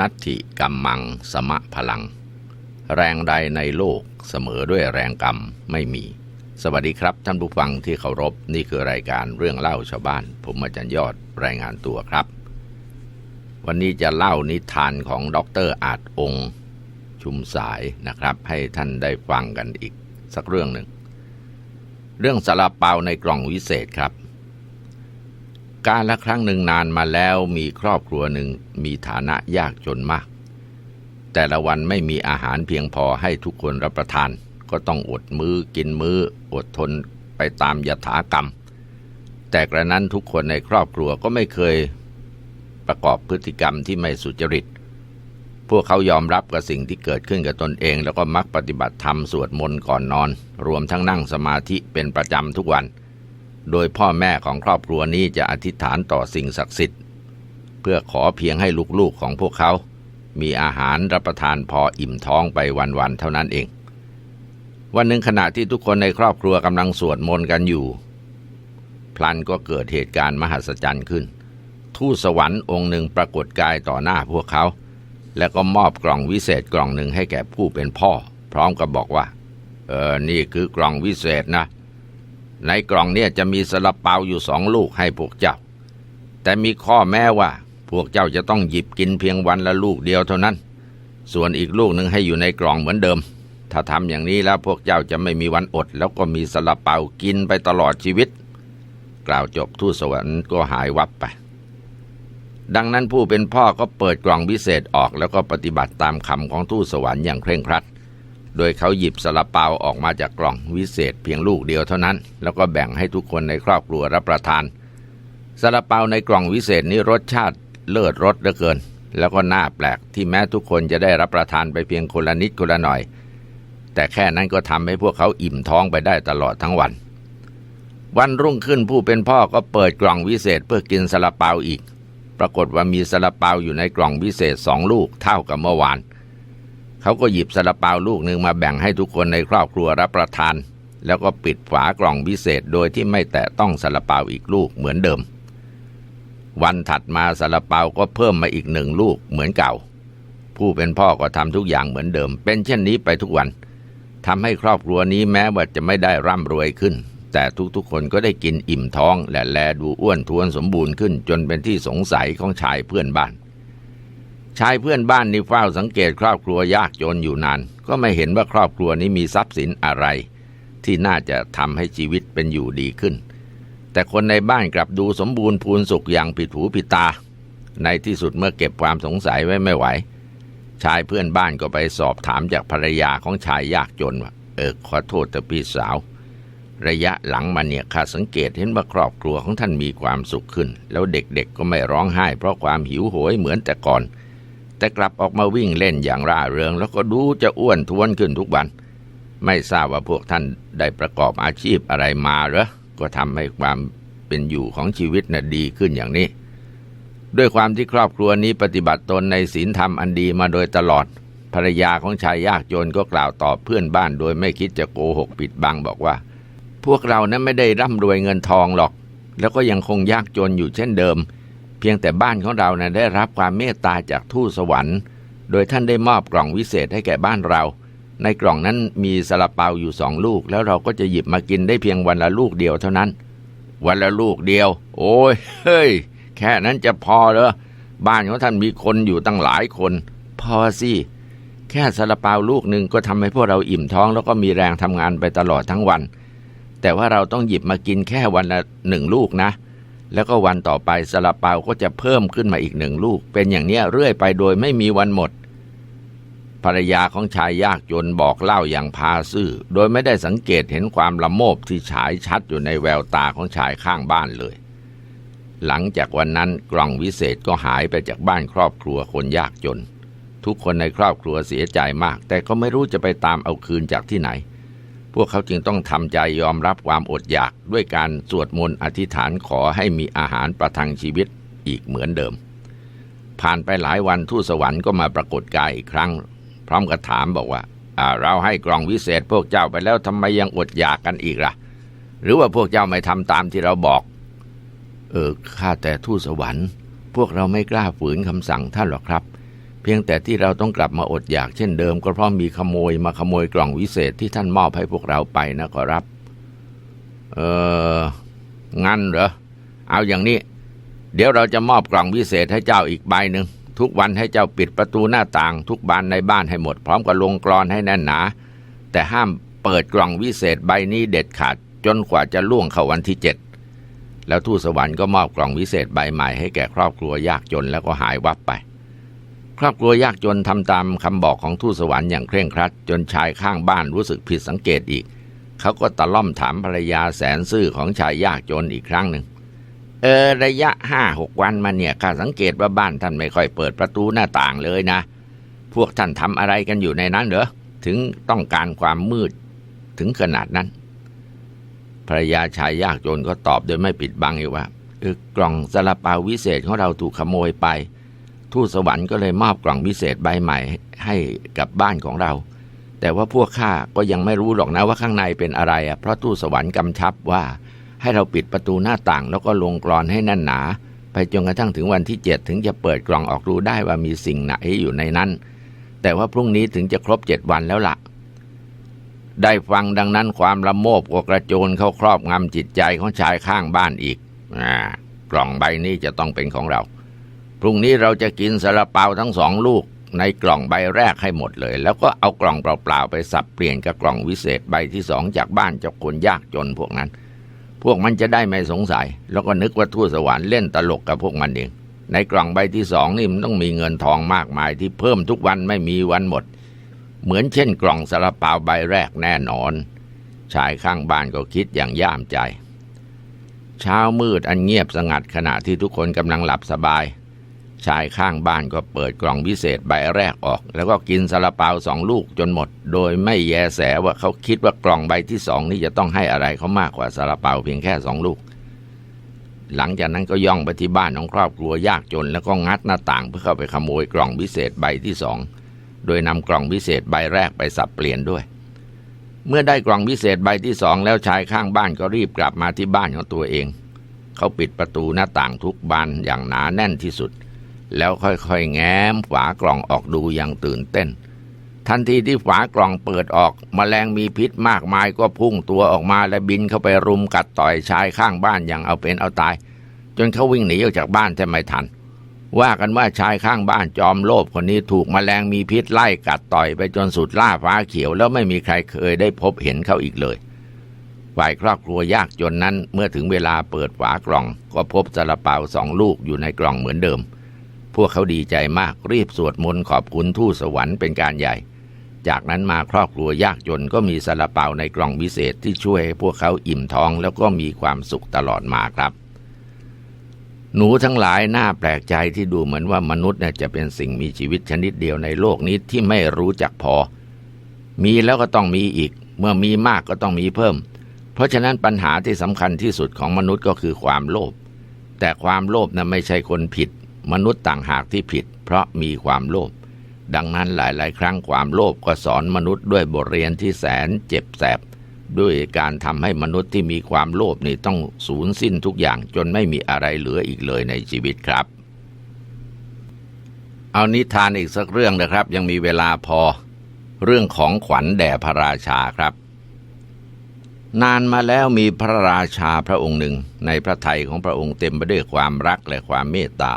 นัตถิกัมมังสมะพลัง แรงใดในโลกเสมอด้วยแรงกรรมไม่มี สวัสดีครับท่านผู้ฟังที่เคารพนี่คือรายการเรื่องเล่าชาวบ้าน ผมอาจารย์ยอดรายงานตัวครับ วันนี้จะเล่านิทานของดรอาจองค์ ชุมสายนะครับ ให้ท่านได้ฟังกันอีกสักเรื่องหนึ่ง เรื่องสาลาเปาในกล่องวิเศษครับ การละครั้งหนึ่งนานมาแล้วมีครอบครัวหนึ่งมีฐานะยากจนมาก แต่ละวันไม่มีอาหารเพียงพอให้ทุกคนรับประทาน ก็ต้องอดมือ้อกินมือ้อ อดทนไปตามยถากรรม แต่กระนั้นทุกคนในครอบครัวก็ไม่เคยประกอบพฤติกรรมที่ไม่สุจริต พวกเขายอมรับกับสิ่งที่เกิดขึ้นกับตนเอง แล้วก็มักปฏิบัติธรรมสวดมนต์ก่อนนอน รวมทั้งนั่งสมาธิเป็นประจำทุกวัน โดยพ่อแม่ของครอบครัวนี้จะอธิษฐานต่อสิ่งศักดิ์สิทธิ์ เพื่อขอเพียงให้ลูกๆของพวกเขา มีอาหารรับประทานพออิ่มท้องไปวันๆเท่านั้นเอง วันหนึ่งขณะที่ทุกคนในครอบครัวกำลังสวดมนต์กันอยู่ พลันก็เกิดเหตุการณ์มหัศจรรย์ขึ้น ทูตสวรรค์องค์หนึ่งปรากฏกายต่อหน้าพวกเขา แล้วก็มอบกล่องวิเศษกล่องหนึ่งให้แก่ผู้เป็นพ่อ พร้อมกับบอกว่า เออนี่คือกล่องวิเศษนะ ในกล่องเนี่ยจะมีสลับเปาอยู่สองลูกให้พวกเจ้า แต่มีข้อแม้ว่า พวกเจ้าจะต้องหยิบกินเพียงวันละลูกเดียวเท่านั้น ส่วนอีกลูกหนึ่งให้อยู่ในกล่องเหมือนเดิม ถ้าทำอย่างนี้แล้วพวกเจ้าจะไม่มีวันอด แล้วก็มีสลับเปากินไปตลอดชีวิต กล่าวจบทูตสวรรค์ก็หายวับไป ดังนั้นผู้เป็นพ่อก็เปิดกล่องวิเศษออกแล้วก็ปฏิบัติตามคำของทูตสวรรค์อย่างเคร่งครัด โดยเขาหยิบสลับเปาออกมาจากกล่องวิเศษเพียงลูกเดียวเท่านั้น แล้วก็แบ่งให้ทุกคนในครอบครัวรับประทานสลับเปาในกล่องวิเศษนี้รสชาติเลิศรสเหลือเกิน แล้วก็น่าแปลกที่แม้ทุกคนจะได้รับประทานไปเพียงคนละนิดคนละหน่อย แต่แค่นั้นก็ทำให้พวกเขาอิ่มท้องไปได้ตลอดทั้งวัน วันรุ่งขึ้นผู้เป็นพ่อก็เปิดกล่องวิเศษเพื่อกินสลับเปาอีก ปรากฏว่ามีสลับเปาอยู่ในกล่องวิเศษสองลูกเท่ากับเมื่อวานเขาก็หยิบสลับเปาลูกหนึ่งมาแบ่งให้ทุกคนในครอบครัวรับประทาน แล้วก็ปิดฝากล่องวิเศษโดยที่ไม่แตะต้องสลับเปาอีกลูกเหมือนเดิม วันถัดมาสลับเปาก็เพิ่มมาอีกหนึ่งลูกเหมือนเก่า ผู้เป็นพ่อก็ทำทุกอย่างเหมือนเดิม เป็นเช่นนี้ไปทุกวันทำให้ครอบครัวนี้แม้ว่าจะไม่ได้ร่ำรวยขึ้น แต่ทุกๆคนก็ได้กินอิ่มท้องและแลดูอ้วนท้วนสมบูรณ์ขึ้น จนเป็นที่สงสัยของชายเพื่อนบ้าน ชายเพื่อนบ้านนี่เฝ้าสังเกตครอบครัวยากจนอยู่นาน ก็ไม่เห็นว่าครอบครัวนี้มีทรัพย์สินอะไร ที่น่าจะทำให้ชีวิตเป็นอยู่ดีขึ้น แต่คนในบ้านกลับดูสมบูรณ์พูนสุขอย่างผิดหูผิดตา ในที่สุดเมื่อเก็บความสงสัยไว้ไม่ไหว ชายเพื่อนบ้านก็ไปสอบถามจากภรรยาของชายยากจนว่าเออขอโทษแต่พี่สาว ระยะหลังมาเนี่ยข้าสังเกตเห็นว่าครอบครัวของท่านมีความสุขขึ้น แล้วเด็กๆก็ไม่ร้องไห้ เพราะความหิวโหยเหมือนแต่ก่อน แต่กลับออกมาวิ่งเล่นอย่างร่าเริง แล้วก็ดูจะอ้วนท้วนขึ้นทุกวัน ไม่ทราบว่าพวกท่านได้ประกอบอาชีพอะไรมาเหรอก็ทำให้ความเป็นอยู่ของชีวิตน่ะดีขึ้นอย่างนี้ ด้วยความที่ครอบครัวนี้ปฏิบัติตนในศีลธรรมอันดีมาโดยตลอด ภรรยาของชายยากจนก็กล่าวตอบเพื่อนบ้านโดยไม่คิดจะโกหกปิดบังบอกว่า พวกเรานั้นไม่ได้ร่ำรวยเงินทองหรอก แล้วก็ยังคงยากจนอยู่เช่นเดิม เพียงแต่บ้านของเรานะได้รับความเมตตาจากทูตสวรรค์ โดยท่านได้มอบกล่องวิเศษให้แก่บ้านเรา ในกล่องนั้นมีสลับเปาอยู่สองลูก แล้วเราก็จะหยิบมากินได้เพียงวันละลูกเดียวเท่านั้น วันละลูกเดียว โอ้ยเฮ้ย แค่นั้นจะพอเหรอบ้านของท่านมีคนอยู่ตั้งหลายคน พอสิแค่ซาลาเปาลูกหนึ่งก็ทำให้พวกเราอิ่มท้อง แล้วก็มีแรงทำงานไปตลอดทั้งวัน แต่ว่าเราต้องหยิบมากินแค่วันละหนึ่งลูกนะ แล้วก็วันต่อไปซาลาเปาก็จะเพิ่มขึ้นมาอีกหนึ่งลูก เป็นอย่างนี้เรื่อยไปโดยไม่มีวันหมด ภรรยาของชายยากจนบอกเล่าอย่างพาซื่อ โดยไม่ได้สังเกตเห็นความละโมบที่ฉายชัดอยู่ในแววตาของชายข้างบ้านเลย หลังจากวันนั้นกล่องวิเศษก็หายไปจากบ้านครอบครัวคนยากจน ทุกคนในครอบครัวเสียใจมาก แต่ก็ไม่รู้จะไปตามเอาคืนจากที่ไหน วกเขาจึงต้องทำใจยอมรับความอดอยากด้วยการสวดมนต์อธิษฐานขอให้มีอาหารประทังชีวิตอีกเหมือนเดิม ผ่านไปหลายวันทูตสวรรค์ก็มาปรากฏกายอีกครั้ง พร้อมกับถามบอกว่าเราให้กล่องวิเศษพวกเจ้าไปแล้วทำไมยังอดอยากกันอีกล่ะ หรือว่าพวกเจ้าไม่ทำตามที่เราบอก เออข้าแต่ทูตสวรรค์ พวกเราไม่กล้าฝืนคำสั่งท่านหรอกครับ พียงแต่ที่เราต้องกลับมาอดอยากเช่นเดิม ก็เพราะมีขโมยมาขโมยกล่องวิเศษที่ท่านมอบให้พวกเราไปนะขอรับ เอองั้นเหรอ เอาอย่างนี้ เดี๋ยวเราจะมอบกล่องวิเศษให้เจ้าอีกใบหนึ่งทุกวันให้เจ้าปิดประตูหน้าต่าง ทุกบานในบ้านให้หมด พร้อมกับลงกรอนให้แน่นหนา แต่ห้ามเปิดกล่องวิเศษใบนี้เด็ดขาด จนกว่าจะล่วงเข้าวันที่เจ็ดแล้วทูตสวรรค์ก็มอบกล่องวิเศษใบใหม่ให้แก่ครอบครัวยากจนแล้วก็หายวับไป ครอบครัวยากจนทำตามคำบอกของทูตสวรรค์อย่างเคร่งครัด จนชายข้างบ้านรู้สึกผิดสังเกตอีก เขาก็ตะล่อมถามภรรยาแสนซื่อของชายยากจนอีกครั้งหนึ่ง เออระยะห้าหกวันมาเนี่ยข้าสังเกตว่าบ้านท่านไม่ค่อยเปิดประตูหน้าต่างเลยนะ พวกท่านทำอะไรกันอยู่ในนั้นเหรอ ถึงต้องการความมืดถึงขนาดนั้น ภรรยาชายยากจนก็ตอบโดยไม่ปิดบังอีกว่าเออกล่องซาลาเปาวิเศษของเราถูกขโมยไป ทูตสวรรค์ก็เลยมอบกล่องวิเศษใบใหม่ให้กับบ้านของเรา แต่ว่าพวกข้าก็ยังไม่รู้หรอกนะว่าข้างในเป็นอะไรอะเพราะทูตสวรรค์กำชับว่าให้เราปิดประตูหน้าต่างแล้วก็ลงกรอนให้แน่นหนา ไปจนกระทั่งถึงวันที่เจ็ดถึงจะเปิดกล่องออกดูได้ว่ามีสิ่งไหนอยู่ในนั้น แต่ว่าพรุ่งนี้ถึงจะครบเจ็ดวันแล้วละ่ะ ได้ฟังดังนั้นความละโมบกกระโจนเข้าครอบงำจิตใจของชายข้างบ้านอีกอกล่องใบนี้จะต้องเป็นของเรา พรุ่งนี้เราจะกินสาลาเปาทั้งสองลูกในกล่องใบแรกให้หมดเลย แล้วก็เอากล่องเปล่าๆไปสับเปลี่ยนกับกล่องวิเศษใบที่สองจากบ้านเจ้าคนยากจนพวกนั้น พวกมันจะได้ไม่สงสัย แล้วก็นึกว่าทูตสวรรค์เล่นตลกกับพวกมันเอง ในกล่องใบที่สองนี่มันต้องมีเงินทองมากมายที่เพิ่มทุกวันไม่มีวันหมด เหมือนเช่นกล่องสาลาเปาใบแรกแน่นอน ชายข้างบ้านก็คิดอย่างย่ามใจ เช้ามืดอันเงียบสงัดขณะที่ทุกคนกำลังหลับสบาย ชายข้างบ้านก็เปิดกล่องพิเศษใบแรกออก แล้วก็กินซาลาเปาสองลูกจนหมด โดยไม่แยแสว่าเขาคิดว่ากล่องใบที่สองนี่จะต้องให้อะไรเขามากกว่าซาลาเปาเพียงแค่สองลูก หลังจากนั้นก็ย่องไปที่บ้านของครอบครัวยากจน แล้วก็งัดหน้าต่างเพื่อเข้าไปขโมยกล่องพิเศษใบที่สองโดยนำกล่องพิเศษใบแรกไปสับเปลี่ยนด้วย เมื่อได้กล่องพิเศษใบที่สองแล้วชายข้างบ้านก็รีบกลับมาที่บ้านของตัวเอง เขาปิดประตูหน้าต่างทุกบานอย่างหนาแน่นที่สุด แล้วค่อยๆ แง้มฝากล่องออกดูอย่างตื่นเต้น ทันทีที่ฝากล่องเปิดออกมแมลงมีพิษมากมายก็พุ่งตัวออกมาและบินเข้าไปรุมกัดต่อยชายข้างบ้านอย่างเอาเป็นเอาตาย จนเขาวิ่งหนีออกจากบ้านแทบไม่ทัน ว่ากันว่าชายข้างบ้านจอมโลภคนนี้ถูกมแมลงมีพิษไล่กัดต่อยไปจนสุดล่าฟ้าเขียว แล้วไม่มีใครเคยได้พบเห็นเขาอีกเลยฝ่ายครอบครัวยากจนนั้นเมื่อถึงเวลาเปิดฝากล่อง ก็พบซาลาเปาสองลูกอยู่ในกล่องเหมือนเดิม พวกเขาดีใจมากรีบสวดมนต์ขอบคุณทูตสวรรค์เป็นการใหญ่ จากนั้นมาครอบครัวยากจนก็มีซาลาเปาในกล่องวิเศษที่ช่วยให้พวกเขาอิ่มท้องแล้วก็มีความสุขตลอดมาครับ หนูทั้งหลายน่าแปลกใจที่ดูเหมือนว่ามนุษย์เนี่ยจะเป็นสิ่งมีชีวิตชนิดเดียวในโลกนี้ที่ไม่รู้จักพอ มีแล้วก็ต้องมีอีก เมื่อมีมากก็ต้องมีเพิ่ม เพราะฉะนั้นปัญหาที่สำคัญที่สุดของมนุษย์ก็คือความโลภแต่ความโลภนั้นไม่ใช่คนผิด มนุษย์ต่างหากที่ผิด เพราะมีความโลภดังนั้นหลาย ๆ ครั้งความโลภก็สอนมนุษย์ด้วยบทเรียนที่แสนเจ็บแสบ ด้วยการทำให้มนุษย์ที่มีความโลภนี่ต้องสูญสิ้นทุกอย่างจนไม่มีอะไรเหลืออีกเลยในชีวิตครับ เอานิทานอีกสักเรื่องนะครับ ยังมีเวลาพอ เรื่องของขวัญแด่พระราชาครับ นานมาแล้วมีพระราชาพระองค์หนึ่ง ในพระทัยของพระองค์เต็มไปด้วยความรักและความเมตตา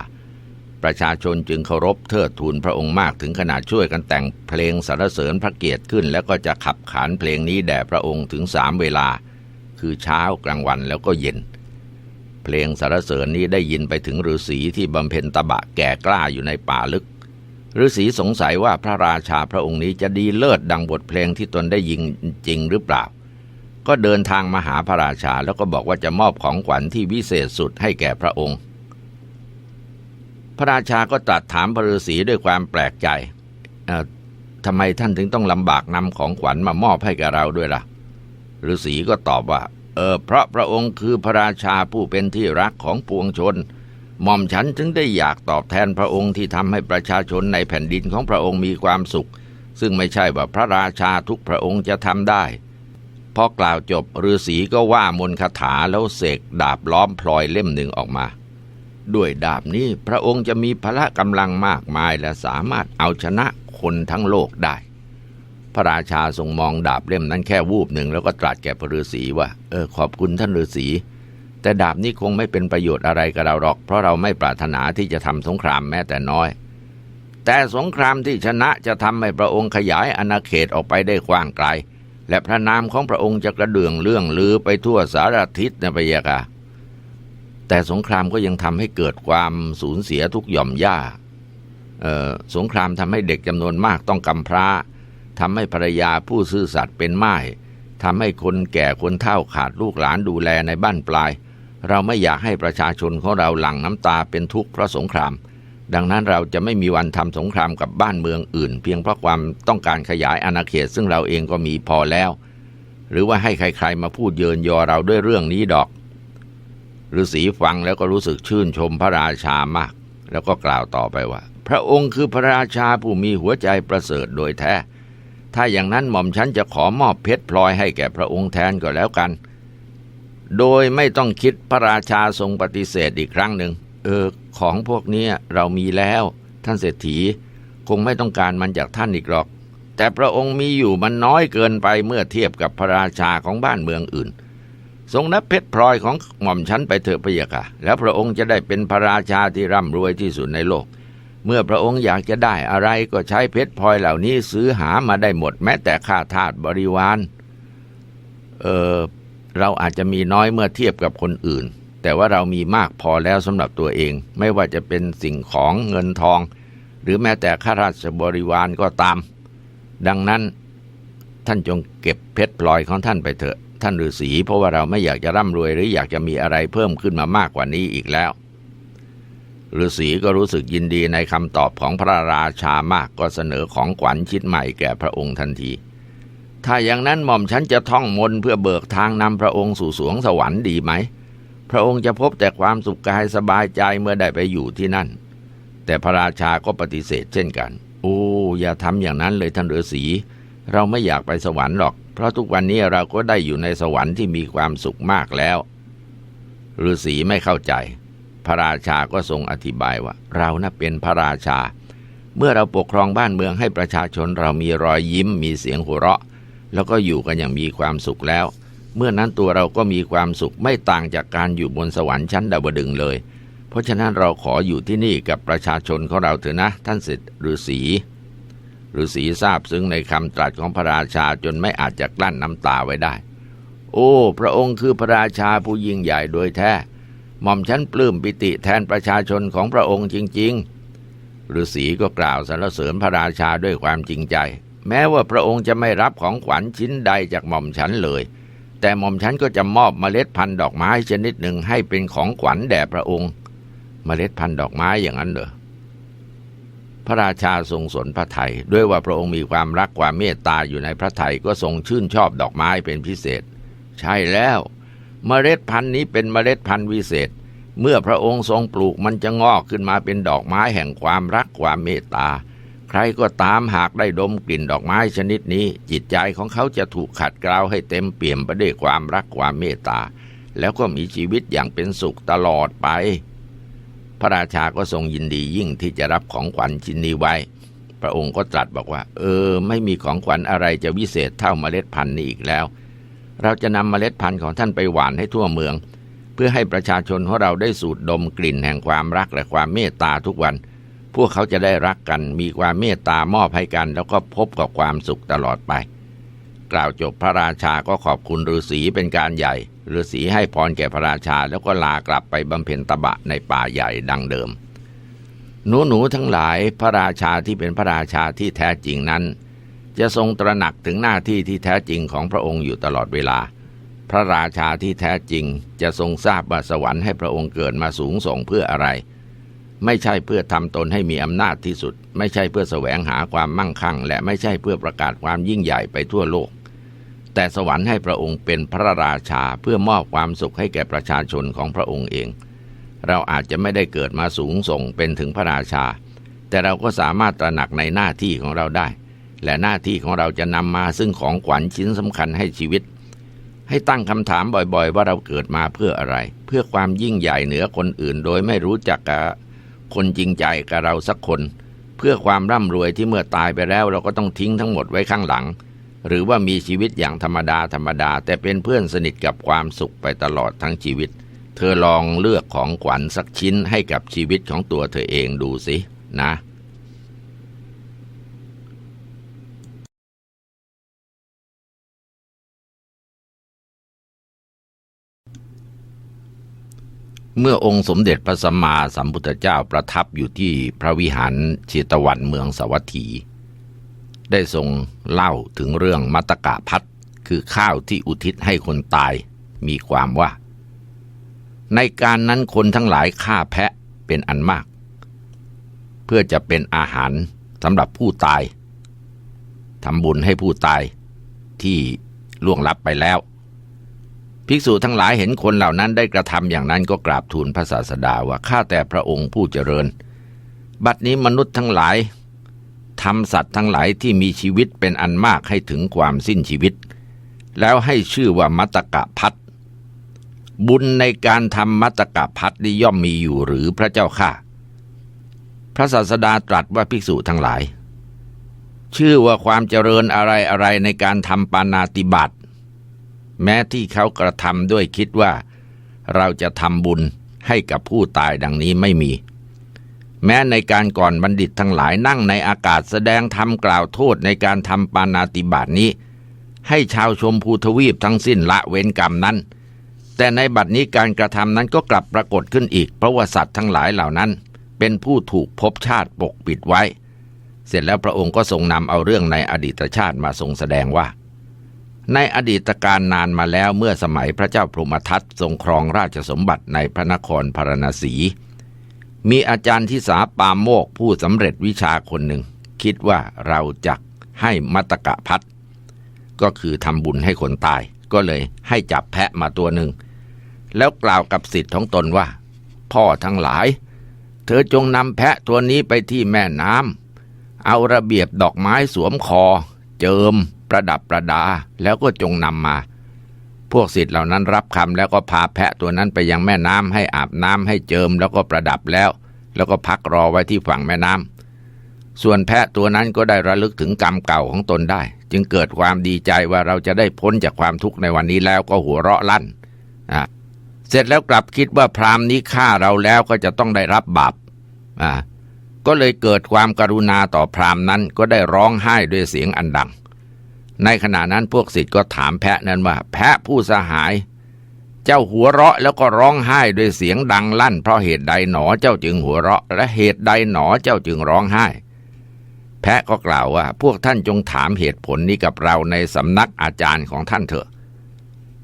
ประชาชนจึงเคารพเทิดทูนพระองค์มากถึงขนาดช่วยกันแต่งเพลงสรรเสริญพระเกียรติขึ้น แล้วก็จะขับขานเพลงนี้แด่พระองค์ถึงสามเวลา คือเช้ากลางวันแล้วก็เย็น เพลงสรรเสริญนี้ได้ยินไปถึงฤาษีที่บำเพ็ญตบะแก่กล้าอยู่ในป่าลึกฤาษีสงสัยว่าพระราชาพระองค์นี้จะดีเลิศดังบทเพลงที่ตนได้ยินจริงหรือเปล่า ก็เดินทางมาหาพระราชาแล้วก็บอกว่าจะมอบของขวัญที่วิเศษสุดให้แก่พระองค์ พระราชาก็ตรัสถามพระฤาษีด้วยความแปลกใจเอ่อทำไมท่านถึงต้องลำบากนำของขวัญมามอบให้แก่เราด้วยล่ะฤาษีก็ตอบว่า เออ เพราะพระองค์คือพระราชาผู้เป็นที่รักของปวงชน หม่อมฉันถึงได้อยากตอบแทนพระองค์ที่ทำให้ประชาชนในแผ่นดินของพระองค์มีความสุข ซึ่งไม่ใช่ว่าพระราชาทุกพระองค์จะทำได้พอกล่าวจบฤาษีก็ว่ามนคาถาแล้วเสกดาบล้อมพลอยเล่มหนึ่งออกมา ด้วยดาบนี้พระองค์จะมีพละกำลังมากมายและสามารถเอาชนะคนทั้งโลกได้ พระราชาทรงมองดาบเล่มนั้นแค่วูบหนึ่งแล้วก็ตรัสแก่พระฤาษีว่า เออขอบคุณท่านฤาษีแต่ดาบนี้คงไม่เป็นประโยชน์อะไรกับเราหรอก เพราะเราไม่ปรารถนาที่จะทำสงครามแม้แต่น้อย แต่สงครามที่ชนะจะทำให้พระองค์ขยายอาณาเขตออกไปได้กว้างไกล และพระนามของพระองค์จะกระเดื่องเรื่องลือไปทั่วสารทิศนะพะยะค่ะ แต่สงครามก็ยังทำให้เกิดความสูญเสียทุกหย่อมย่าสงครามทำให้เด็กจำนวนมากต้องกำพร้าทำให้ภรรยาผู้ซื่อสัตย์เป็นไม้ทำให้คนแก่คนเฒ่าขาดลูกหลานดูแลในบ้านปลาย เราไม่อยากให้ประชาชนของเราหลั่งน้ำตาเป็นทุกข์เพราะสงคราม ดังนั้นเราจะไม่มีวันทำสงครามกับบ้านเมืองอื่น เพียงเพราะความต้องการขยายอาณาเขตซึ่งเราเองก็มีพอแล้ว หรือว่าให้ใครๆมาพูดเยินยอเราด้วยเรื่องนี้ดอก ฤาษีฟังแล้วก็รู้สึกชื่นชมพระราชามาก แล้วก็กล่าวต่อไปว่า พระองค์คือพระราชาผู้มีหัวใจประเสริฐโดยแท้ ถ้าอย่างนั้นหม่อมฉันจะขอมอบเพชรพลอยให้แก่พระองค์แทนก็แล้วกัน โดยไม่ต้องคิดพระราชาทรงปฏิเสธอีกครั้งหนึ่งเออของพวกนี้เรามีแล้ว ท่านเศรษฐีคงไม่ต้องการมันจากท่านอีกหรอก แต่พระองค์มีอยู่มันน้อยเกินไปเมื่อเทียบกับพระราชาของบ้านเมืองอื่น ทรงนับเพชรพลอยของหม่อมฉันไปเถอะพะยะค่ะ แล้วพระองค์จะได้เป็นพระราชาที่ร่ำรวยที่สุดในโลก เมื่อพระองค์อยากจะได้อะไรก็ใช้เพชรพลอยเหล่านี้ซื้อหามาได้หมดแม้แต่ข้าทาสบริวารเออเราอาจจะมีน้อยเมื่อเทียบกับคนอื่น แต่ว่าเรามีมากพอแล้วสำหรับตัวเอง ไม่ว่าจะเป็นสิ่งของเงินทอง หรือแม้แต่ข้าราชบริวารก็ตาม ดังนั้นท่านจงเก็บเพชรพลอยของท่านไปเถอะ ท่านฤาษีเพราะว่าเราไม่อยากจะร่ำรวยหรืออยากจะมีอะไรเพิ่มขึ้นมามากกว่านี้อีกแล้วฤาษีก็รู้สึกยินดีในคำตอบของพระราชามากก็เสนอของขวัญชิ้นใหม่แก่พระองค์ทันที ถ้าอย่างนั้นหม่อมฉันจะท่องมนเพื่อเบิกทางนำพระองค์สู่สวงสวรรค์ดีไหม พระองค์จะพบแต่ความสุขกายสบายใจเมื่อได้ไปอยู่ที่นั่น แต่พระราชาก็ปฏิเสธเช่นกัน โอ้อย่าทำอย่างนั้นเลยท่านฤาษีเราไม่อยากไปสวรรค์หรอก เพราะทุกวันนี้เราก็ได้อยู่ในสวรรค์ที่มีความสุขมากแล้วฤาษีไม่เข้าใจ พระราชาก็ทรงอธิบายว่า เรานะ่ะเป็นพระราชา เมื่อเราปกครองบ้านเมืองให้ประชาชนเรามีรอยยิ้ม มีเสียงหัวเราะ แล้วก็อยู่กันอย่างมีความสุขแล้ว เมื่อนั้นตัวเราก็มีความสุขไม่ต่างจากการอยู่บนสวรรค์ชั้นดาวดึงเลย เพราะฉะนั้นเราขออยู่ที่นี่กับประชาชนของเราเถอะนะ ท่านเสร็จฤาษี ฤาษีทราบซึ้งในคำตรัสของพระราชาจนไม่อาจจะกลั้นน้ำตาไว้ได้ โอ้ พระองค์คือพระราชาผู้ยิ่งใหญ่โดยแท้ หม่อมฉันปลื้มปิติแทนประชาชนของพระองค์จริง ๆ ฤาษีก็กล่าวสรรเสริญพระราชาด้วยความจริงใจ แม้ว่าพระองค์จะไม่รับของขวัญชิ้นใดจากหม่อมฉันเลย แต่หม่อมฉันก็จะมอบเมล็ดพันธุ์ดอกไม้ชนิดหนึ่งให้เป็นของขวัญแด่พระองค์ เมล็ดพันธุ์ดอกไม้อย่างนั้นเหรอ พระราชาทรงสนพระไทย ด้วยว่าพระองค์มีความรักความเมตตาอยู่ในพระไทยก็ทรงชื่นชอบดอกไม้เป็นพิเศษ ใช่แล้ว เมล็ดพันธุ์นี้เป็นเมล็ดพันธุ์วิเศษ เมื่อพระองค์ทรงปลูกมันจะงอกขึ้นมาเป็นดอกไม้แห่งความรักความเมตตา ใครก็ตามหากได้ดมกลิ่นดอกไม้ชนิดนี้ จิตใจของเขาจะถูกขัดเกลาให้เต็มเปี่ยมไปด้วยความรักความเมตตา แล้วก็มีชีวิตอย่างเป็นสุขตลอดไป พระราชาก็ทรงยินดียิ่งที่จะรับของขวัญชิ้นนี้ไว้ พระองค์ก็ตรัสบอกว่า เออ ไม่มีของขวัญอะไรจะวิเศษเท่าเมล็ดพันธุ์นี้อีกแล้ว เราจะนำเมล็ดพันธุ์ของท่านไปหว่านให้ทั่วเมือง เพื่อให้ประชาชนของเราได้สูดดมกลิ่นแห่งความรักและความเมตตาทุกวัน พวกเขาจะได้รักกัน มีความเมตตามอบให้กัน แล้วก็พบกับความสุขตลอดไป กล่าวจบพระราชาก็ขอบคุณฤาษีเป็นการใหญ่ ฤาษีให้พรแก่พระราชาแล้วก็ลากลับไปบำเพ็ญตบะในป่าใหญ่ดังเดิม หนูหนูทั้งหลายพระราชาที่เป็นพระราชาที่แท้จริงนั้น จะทรงตระหนักถึงหน้าที่ที่แท้จริงของพระองค์อยู่ตลอดเวลา พระราชาที่แท้จริงจะทรงทราบว่าสวรรค์ให้พระองค์เกิดมาสูงส่งเพื่ออะไร ไม่ใช่เพื่อทำตนให้มีอำนาจที่สุด ไม่ใช่เพื่อแสวงหาความมั่งคั่ง และไม่ใช่เพื่อประกาศความยิ่งใหญ่ไปทั่วโลก แต่สวรรค์ให้พระองค์เป็นพระราชาเพื่อมอบความสุขให้แก่ประชาชนของพระองค์เอง เราอาจจะไม่ได้เกิดมาสูงส่งเป็นถึงพระราชา แต่เราก็สามารถตระหนักในหน้าที่ของเราได้ และหน้าที่ของเราจะนำมาซึ่งของขวัญชิ้นสำคัญให้ชีวิต ให้ตั้งคำถามบ่อยๆ ว่าเราเกิดมาเพื่ออะไร เพื่อความยิ่งใหญ่เหนือคนอื่น โดยไม่รู้จักกับคนจริงใจกับเราสักคน เพื่อความร่ำรวยที่เมื่อตายไปแล้ว เราก็ต้องทิ้งทั้งหมดไว้ข้างหลัง หรือว่ามีชีวิตอย่างธรรมดาธรรมดา แต่เป็นเพื่อนสนิทกับความสุขไปตลอดทั้งชีวิต เธอลองเลือกของขวัญสักชิ้นให้กับชีวิตของตัวเธอเองดูสินะ เมื่อองค์สมเด็จพระสัมมาสัมพุทธเจ้าประทับอยู่ที่พระวิหารเชตวันเมืองสวัสถี ได้ทรงเล่าถึงเรื่องมัตตกะพัดคือข้าวที่อุทิศให้คนตาย มีความว่า ในการนั้นคนทั้งหลายฆ่าแพะเป็นอันมาก เพื่อจะเป็นอาหารสำหรับผู้ตายทำบุญให้ผู้ตายที่ล่วงลับไปแล้ว ภิกษุทั้งหลายเห็นคนเหล่านั้นได้กระทำอย่างนั้นก็กราบทูลพระศาสดาว่าข้าแต่พระองค์ผู้เจริญ บัดนี้มนุษย์ทั้งหลาย ทำสัตว์ทั้งหลายที่มีชีวิตเป็นอันมากให้ถึงความสิ้นชีวิต แล้วให้ชื่อว่ามัตตกะพัดบุญในการทำมัตตกะพัดนี้ย่อมมีอยู่หรือพระเจ้าข้าพระศาสดาตรัสว่าภิกษุทั้งหลาย ชื่อว่าความเจริญอะไรอะไรในการทำปานาติบาตแม้ที่เขากระทำด้วยคิดว่า เราจะทำบุญให้กับผู้ตายดังนี้ไม่มี แม้ในการก่อนบัณฑิตทั้งหลายนั่งในอากาศแสดงธรรมกล่าวโทษในการทำปานาติบาตนี้ ให้ชาวชมพูทวีปทั้งสิ้นละเว้นกรรมนั้น แต่ในบัดนี้การกระทำนั้นก็กลับปรากฏขึ้นอีกเพราะว่าสัตว์ทั้งหลายเหล่านั้น เป็นผู้ถูกภพชาติปกปิดไว้ เสร็จแล้วพระองค์ก็ทรงนำเอาเรื่องในอดีตชาติมาทรงแสดงว่า ในอดีตการนานมาแล้วเมื่อสมัยพระเจ้าพรหมทัตทรงครองราชสมบัติในพระนครพาราณสี มีอาจารย์ที่สาปามโมกผู้สำเร็จวิชาคนหนึ่ง คิดว่าเราจะให้มัตตกะพัดก็คือทำบุญให้คนตาย ก็เลยให้จับแพะมาตัวหนึ่ง แล้วกล่าวกับสิทธิ์ของตนว่า พ่อทั้งหลาย เธอจงนำแพะตัวนี้ไปที่แม่น้ำเอาระเบียบดอกไม้สวมคอ เจิม ประดับประดา แล้วก็จงนำมา พวกสิทธิ์เหล่านั้นรับคำแล้วก็พาแพะตัวนั้นไปยังแม่น้ำให้อาบน้ำให้เจิมแล้วก็ประดับแล้ว แล้วก็พักรอไว้ที่ฝั่งแม่น้ำส่วนแพะตัวนั้นก็ได้ระลึกถึงกรรมเก่าของตนได้ จึงเกิดความดีใจว่าเราจะได้พ้นจากความทุกข์ในวันนี้แล้วก็หัวเราะลั่นอ่าเสร็จแล้วกลับคิดว่าพรามนี้ฆ่าเราแล้วก็จะต้องได้รับบาปอ่าก็เลยเกิดความกรุณาต่อพรามนั้นก็ได้ร้องไห้ด้วยเสียงอันดัง ในขณะนั้นพวกศิษย์ก็ถามแพะนั้นว่า แพะผู้สหาย เจ้าหัวเราะแล้วก็ร้องไห้ด้วยเสียงดังลั่น เพราะเหตุใดหนอเจ้าจึงหัวเราะ และเหตุใดหนอเจ้าจึงร้องไห้ แพะก็กล่าวว่า พวกท่านจงถามเหตุผลนี้กับเราในสำนักอาจารย์ของท่านเถอะ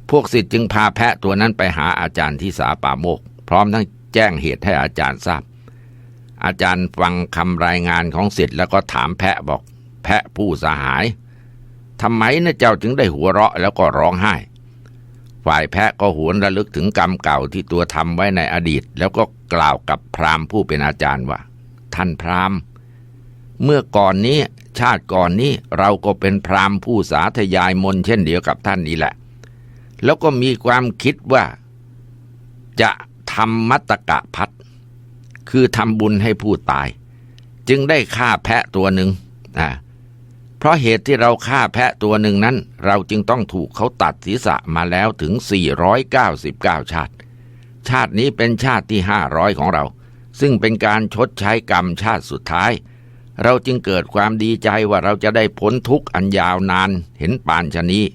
พวกศิษย์จึงพาแพะตัวนั้นไปหาอาจารย์ที่สาป่าโมก พร้อมทั้งแจ้งเหตุให้อาจารย์ทราบ อาจารย์ฟังคำรายงานของศิษย์แล้วก็ถามแพะบอก แพะผู้สหาย ทำไมนะเจ้าจึงได้หัวเราะแล้วก็ร้องไห้ ฝ่ายแพะก็หวนระลึกถึงกรรมเก่าที่ตัวทำไว้ในอดีต แล้วก็กล่าวกับพราหมณ์ผู้เป็นอาจารย์ว่า ท่านพราหมณ์ เมื่อก่อนนี้ชาติก่อนนี้เราก็เป็นพราหมณ์ผู้สาธยายมนเช่นเดียวกับท่านนี้แหละ แล้วก็มีความคิดว่า จะทำมัตตกะพัดคือทำบุญให้ผู้ตาย จึงได้ฆ่าแพะตัวหนึ่งอ่า เพราะเหตุที่เราฆ่าแพะตัวหนึ่งนั้น เราจึงต้องถูกเขาตัดศีรษะมาแล้วถึง 499 ชาติ ชาตินี้เป็นชาติที่ 500 ของเรา ซึ่งเป็นการชดใช้กรรมชาติสุดท้าย เราจึงเกิดความดีใจว่าเราจะได้พ้นทุกข์อันยาวนานเห็นปานชนี้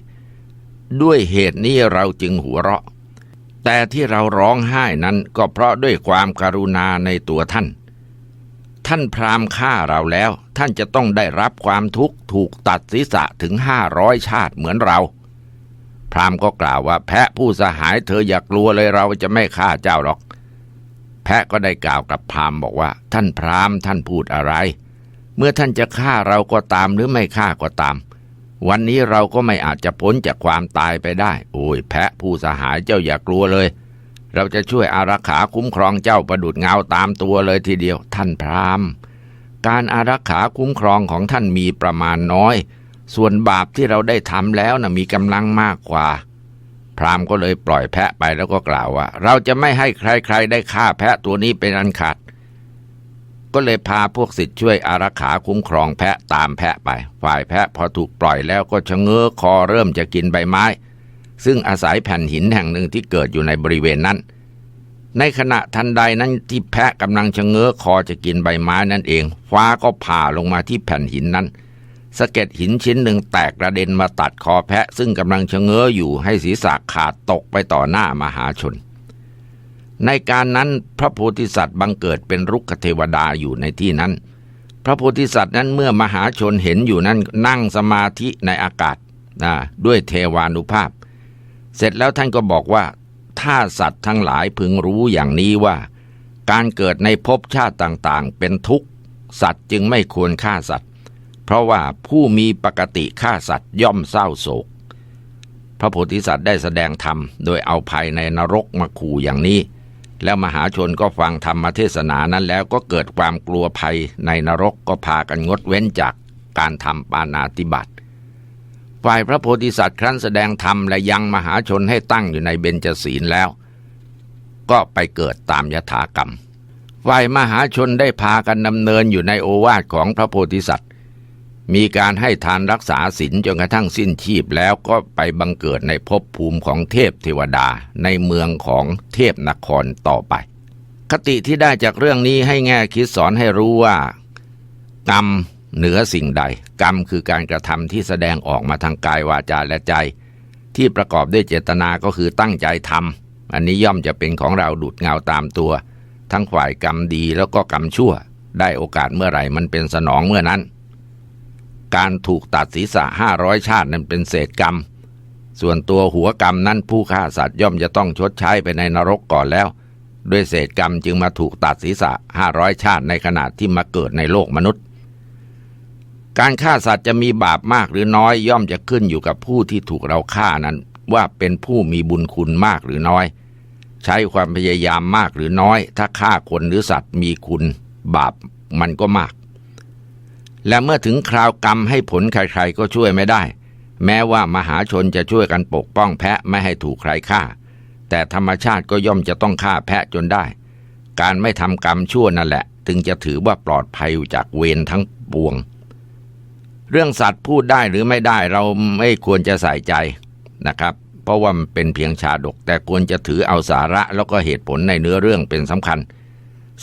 ด้วยเหตุนี้เราจึงหัวเราะ แต่ที่เราร้องไห้นั้นก็เพราะด้วยความการุณาในตัวท่าน ท่านพราหมณ์ฆ่าเราแล้ว ท่านจะต้องได้รับความทุกข์ถูกตัดศีรษะถึงห้าร้อยชาติเหมือนเรา พราหมณ์ก็กล่าวว่า แพะผู้สหายเธออย่ากลัวเลยเราจะไม่ฆ่าเจ้าหรอก แพะก็ได้กล่าวกับพราหมณ์บอกว่า ท่านพราหมณ์ท่านพูดอะไร เมื่อท่านจะฆ่าเราก็ตามหรือไม่ฆ่าก็ตาม วันนี้เราก็ไม่อาจจะพ้นจากความตายไปได้ โอ้ย แพะผู้สหายเจ้าอย่ากลัวเลยเเราจะช่วยอารักขาคุ้มครองเจ้าประดุดเงาตามตัวเลยทีเดียว ท่านพราหมณ์ การอารักขาคุ้มครองของท่านมีประมาณน้อย ส่วนบาปที่เราได้ทำแล้วนะมีกำลังมากกว่า พราหมณ์ก็เลยปล่อยแพะไปแล้วก็กล่าวว่า เราจะไม่ให้ใครๆได้ฆ่าแพะตัวนี้เป็นอันขาดก็เลยพาพวกสิทธิ์ช่วยอารักขาคุ้มครองแพะตามแพะไป ฝ่ายแพะพอถูกปล่อยแล้วก็ชะเง้อคอเริ่มจะกินใบไม้ ซึ่งอาศัยแผ่นหินแห่งหนึ่งที่เกิดอยู่ในบริเวณนั้น ในขณะทันใดนั้นที่แพะกำลังชะเง้อคอจะกินใบไม้นั่นเอง ฟ้าก็ผ่าลงมาที่แผ่นหินนั้นสะเก็ดหินชิ้นหนึ่งแตกกระเด็นมาตัดคอแพะ ซึ่งกำลังชะเง้ออยู่ให้ศีรษะขาดตกไปต่อหน้ามหาชน ในการนั้นพระโพธิสัตว์บังเกิดเป็นรุกขเทวดาอยู่ในที่นั้น พระโพธิสัตว์นั้นเมื่อมหาชนเห็นอยู่นั้นนั่งสมาธิในอากาศด้วยเทวานุภาพ เสร็จแล้วท่านก็บอกว่า ถ้าสัตว์ทั้งหลายพึงรู้อย่างนี้ว่า การเกิดในภพชาติต่างๆ เป็นทุกข์ สัตว์จึงไม่ควรฆ่าสัตว์ เพราะว่าผู้มีปกติฆ่าสัตว์ย่อมเศร้าโศก พระโพธิสัตว์ได้แสดงธรรมโดยเอาภัยในนรกมาขู่อย่างนี้ แล้วมหาชนก็ฟังธรรมเทศนานั้นแล้วก็เกิดความกลัวภัยในนรกก็พากันงดเว้นจากการทำปานาติบัติ ฝ่ายพระโพธิสัตว์ครั้นแสดงธรรมและยังมหาชนให้ตั้งอยู่ในเบญจศีลแล้ว ก็ไปเกิดตามยถากรรม ฝ่ายมหาชนได้พากันดำเนินอยู่ในโอวาทของพระโพธิสัตว์ มีการให้ทานรักษาศีลจนกระทั่งสิ้นชีพแล้วก็ไปบังเกิดในภพภูมิของเทพเทวดาในเมืองของเทพนครต่อไป คติที่ได้จากเรื่องนี้ให้แง่คิดสอนให้รู้ว่า กรรม เหนือสิ่งใด กรรมคือการกระทำที่แสดงออกมาทางกายวาจาและใจ ที่ประกอบด้วยเจตนาก็คือตั้งใจทำอันนี้ย่อมจะเป็นของเราดูดเงาตามตัว ทั้งฝ่ายกรรมดีแล้วก็กรรมชั่ว ได้โอกาสเมื่อไหร่มันเป็นสนองเมื่อนั้น การถูกตัดศีรษะห้าร้อยชาตินั้นเป็นเศษกรรม ส่วนตัวหัวกรรมนั้นผู้ฆ่าสัตว์ย่อมจะต้องชดใช้ไปในนรกก่อนแล้วด้วยเศษกรรมจึงมาถูกตัดศีรษะห้าร้อยชาติในขณะที่มาเกิดในโลกมนุษย์ การฆ่าสัตว์จะมีบาปมากหรือน้อยย่อมจะขึ้นอยู่กับผู้ที่ถูกเราฆ่านั้น ว่าเป็นผู้มีบุญคุณมากหรือน้อย ใช้ความพยายามมากหรือน้อย ถ้าฆ่าคนหรือสัตว์มีคุณ บาปมันก็มาก และเมื่อถึงคราวกรรมให้ผลใครๆก็ช่วยไม่ได้ แม้ว่ามหาชนจะช่วยกันปกป้องแพะไม่ให้ถูกใครฆ่า แต่ธรรมชาติก็ย่อมจะต้องฆ่าแพะจนได้ การไม่ทำกรรมชั่วนั่นแหละ ถึงจะถือว่าปลอดภัยจากเวรทั้งปวง เรื่องสัตว์พูดได้หรือไม่ได้เราไม่ควรจะใส่ใจนะครับ เพราะว่ามันเป็นเพียงชาดก แต่ควรจะถือเอาสาระแล้วก็เหตุผลในเนื้อเรื่องเป็นสำคัญ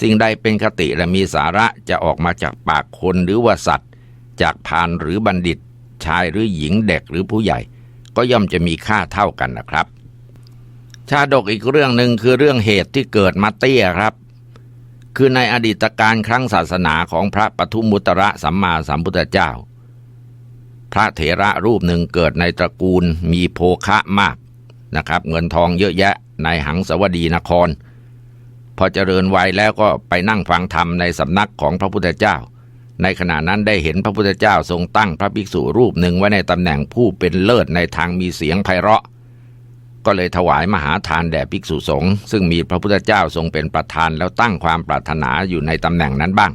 สิ่งใดเป็นคติและมีสาระจะออกมาจากปากคนหรือว่าสัตว์ จากพานหรือบัณฑิต ชายหรือหญิงเด็กหรือผู้ใหญ่ ก็ย่อมจะมีค่าเท่ากันนะครับ ชาดกอีกเรื่องหนึ่งคือเรื่องเหตุที่เกิดมาเตี้ยครับคือในอดีตการครั้งศาสนาของพระปทุมุตระสัมมาสัมพุทธเจ้า พระเถระรูปหนึ่งเกิดในตระกูลมีโภคะมากนะครับ เงินทองเยอะแยะในหังสวดีนคร พอเจริญวัยแล้วก็ไปนั่งฟังธรรมในสำนักของพระพุทธเจ้า ในขณะนั้นได้เห็นพระพุทธเจ้าทรงตั้งพระภิกษุรูปหนึ่งไว้ในตำแหน่งผู้เป็นเลิศในทางมีเสียงไพเราะ ก็เลยถวายมหาทานแด่ภิกษุสงฆ์ซึ่งมีพระพุทธเจ้าทรงเป็นประธานแล้วตั้งความปรารถนาอยู่ในตำแหน่งนั้นบ้าง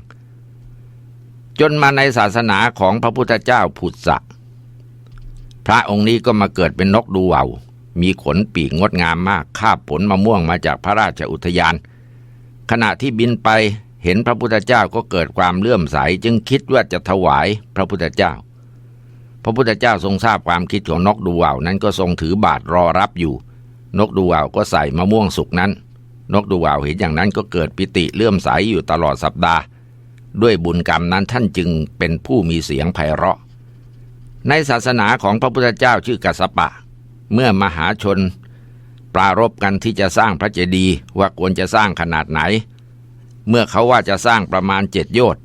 จนมาในศาสนาของพระพุทธเจ้าผุดสะพระองค์นี้ก็มาเกิดเป็นนกดูว่ามีขนปีกงดงามมากคาบผลมะม่วงมาจากพระราชอุทยาน ขณะที่บินไปเห็นพระพุทธเจ้าก็เกิดความเลื่อมใสจึงคิดว่าจะถวายพระพุทธเจ้า พระพุทธเจ้าทรงทราบความคิดของนกดูว่าวนั้นก็ทรงถือบาทรอรับอยู่ นกดูว่าวก็ใส่มะม่วงสุกนั้น นกดูว่าวเห็นอย่างนั้นก็เกิดปิติเลื่อมใสอยู่ตลอดสัปดาห์ ด้วยบุญกรรมนั้นท่านจึงเป็นผู้มีเสียงไพเราะ ในศาสนาของพระพุทธเจ้าชื่อกัสปะ เมื่อมหาชน ปรารบกันที่จะสร้างพระเจดีย์ว่าควรจะสร้างขนาดไหน เมื่อเขาว่าจะสร้างประมาณเจ็ดโยชน์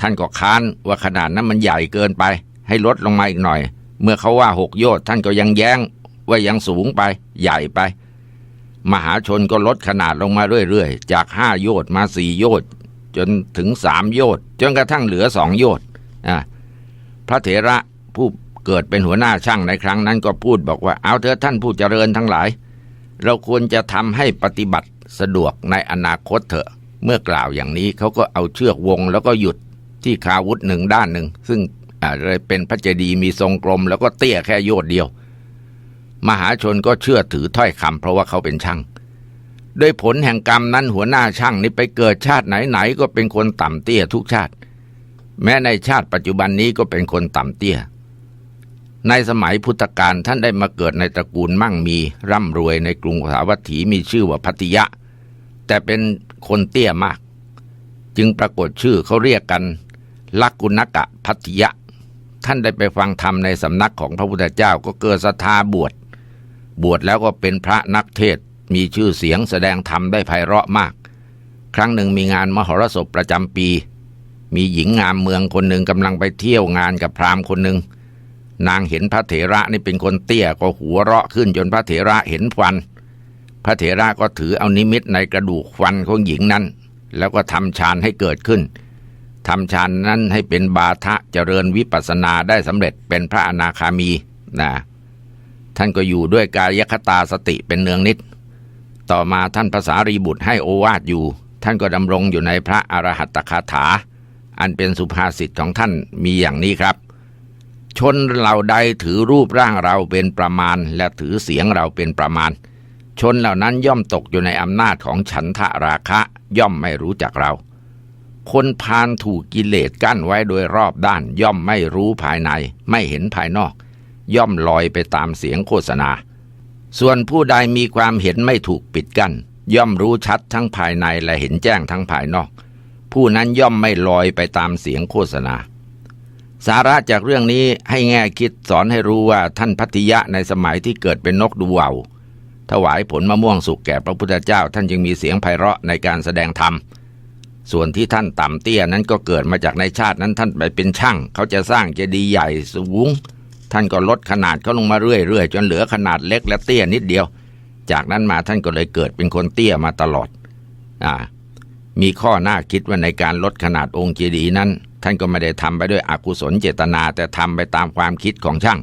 ท่านก็ค้านว่าขนาดนั้นมันใหญ่เกินไป ให้ลดลงมาอีกหน่อย เมื่อเขาว่าหกโยชน์ท่านก็ยังแย้งว่ายังสูงไป ใหญ่ไป มหาชนก็ลดขนาดลงมาเรื่อยๆ จากห้าโยชน์มาสี่โยชน์ จนถึงสามโยชน์จนกระทั่งเหลือสองโยชน์พระเถระผู้เกิดเป็นหัวหน้าช่างในครั้งนั้นก็พูดบอกว่าเอาเถอะท่านผู้เจริญทั้งหลาย เราควรจะทำให้ปฏิบัติสะดวกในอนาคตเถอะ เมื่อกล่าวอย่างนี้เขาก็เอาเชือกวงแล้วก็หยุดที่คาวุธหนึ่งด้านหนึ่ง ซึ่งอาจจะเป็นพระเจดีย์มีทรงกลม แล้วก็เตี้ยแค่โยดเดียว มหาชนก็เชื่อถือถ้อยคำเพราะว่าเขาเป็นช่าง ด้วยผลแห่งกรรมนั้นหัวหน้าช่างนี่ไปเกิดชาติไหนๆก็เป็นคนต่ำเตี้ยทุกชาติ แม้ในชาติปัจจุบันนี้ก็เป็นคนต่ำเตี้ย ในสมัยพุทธกาลท่านได้มาเกิดในตระกูลมั่งมีร่ำรวยในกรุงสาวัตถีมีชื่อว่าพัทยะ แต่เป็นคนเตี้ยมาก จึงปรากฏชื่อเขาเรียกกันลักกุณกะพัทยะ ท่านได้ไปฟังธรรมในสำนักของพระพุทธเจ้าก็เกิดศรัทธาบวชบวชแล้วก็เป็นพระนักเทศ มีชื่อเสียงแสดงธรรมได้ไพเราะมาก ครั้งหนึ่งมีงานมหรสพประจำปี มีหญิงงามเมืองคนหนึ่งกำลังไปเที่ยวงานกับพราหมณ์คนหนึ่งนางเห็นพระเถระนี่เป็นคนเตี้ยก็หัวเราะขึ้นจนพระเถระเห็นฟัน พระเถระก็ถือเอานิมิตในกระดูกฟันของหญิงนั้น แล้วก็ทำฌานให้เกิดขึ้นทำฌานนั้นให้เป็นบาทะเจริญวิปัสสนาได้สำเร็จเป็นพระอนาคามีนะท่านก็อยู่ด้วยกายคตาสติเป็นเนืองนิด ต่อมาท่านภาษารีบุตรให้โอวาทอยู่ ท่านก็ดำรงอยู่ในพระอรหัตตคาถา อันเป็นสุภาษิตของท่านมีอย่างนี้ครับ ชนเหล่าใดถือรูปร่างเราเป็นประมาณ และถือเสียงเราเป็นประมาณ ชนเหล่านั้นย่อมตกอยู่ในอำนาจของฉันทะราคะย่อมไม่รู้จักเรา คนพานถูกกิเลสกั้นไว้โดยรอบด้าน ย่อมไม่รู้ภายใน ไม่เห็นภายนอก ย่อมลอยไปตามเสียงโฆษณา ส่วนผู้ใดมีความเห็นไม่ถูกปิดกัน้นย่อมรู้ชัดทั้งภายในและเห็นแจ้งทั้งภายนอก ผู้นั้นย่อมไม่ลอยไปตามเสียงโฆษณา สาระจากเรื่องนี้ให้แง่คิดสอนให้รู้ว่าท่านพัทยะในสมัยที่เกิดเป็นนกดูวาวถวายผลมะม่วงสุกแก่พระพุทธเจ้า ท่านจึงมีเสียงไพเราะในการแสดงธรรม ส่วนที่ท่านต่ำเตี้ยนั้นก็เกิดมาจากในชาตินั้นท่านไปเป็นช่าง เขาจะสร้างเจดีย์ใหญ่สูง ท่านก็ลดขนาดเขาลงมาเรื่อยๆจนเหลือขนาดเล็กและเตี้ยนิดเดียว จากนั้นมาท่านก็เลยเกิดเป็นคนเตี้ยมาตลอด อ่า มีข้อน่าคิดว่าในการลดขนาดองค์เจดีย์นั้น ท่านก็ไม่ได้ทำไปด้วยอกุศลเจตนาแต่ทำไปตามความคิดของช่าง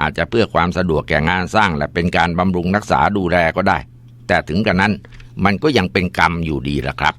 อาจจะเพื่อความสะดวกแก่งานสร้างและเป็นการบำรุงรักษาดูแลก็ได้ แต่ถึงกระนั้นมันก็ยังเป็นกรรมอยู่ดีละครับ